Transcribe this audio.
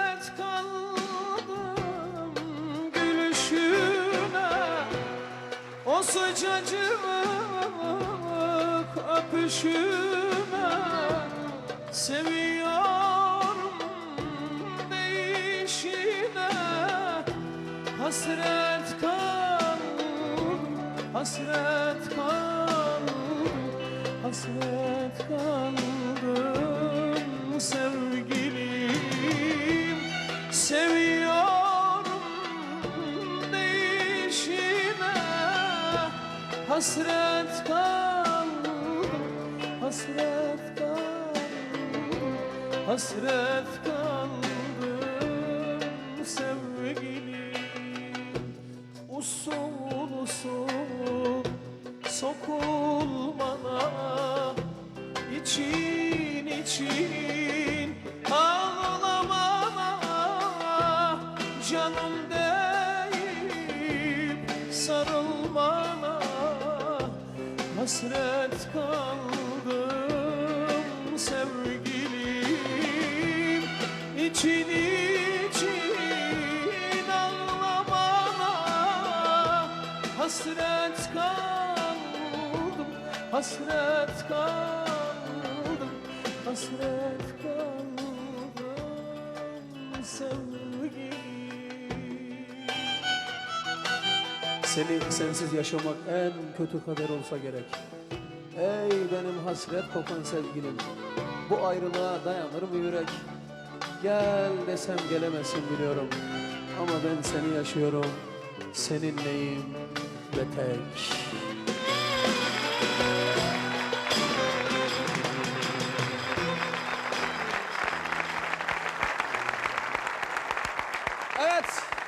hasret kaldım gülüşüne. O sıcacık öpüşüne Seviyorum değişine. Hasret kaldım, hasret kaldım, hasret kaldım. Hasret kaldım, hasret kaldım Hasret kaldım sevgilim Usul usul sokulmana için için ağlamana Canım deyip Hasret kaldım sevgilim. İçin için ağlamana Hasret kaldım, hasret kaldım Hasret kaldım sevgilim Seni sensiz yaşamak en kötü kader olsa gerek. Ey benim hasret kokan sevgilim, bu ayrılığa dayanır mı yürek? Gel desem gelemezsin biliyorum. Ama ben seni yaşıyorum, seninleyim ve tek. Evet.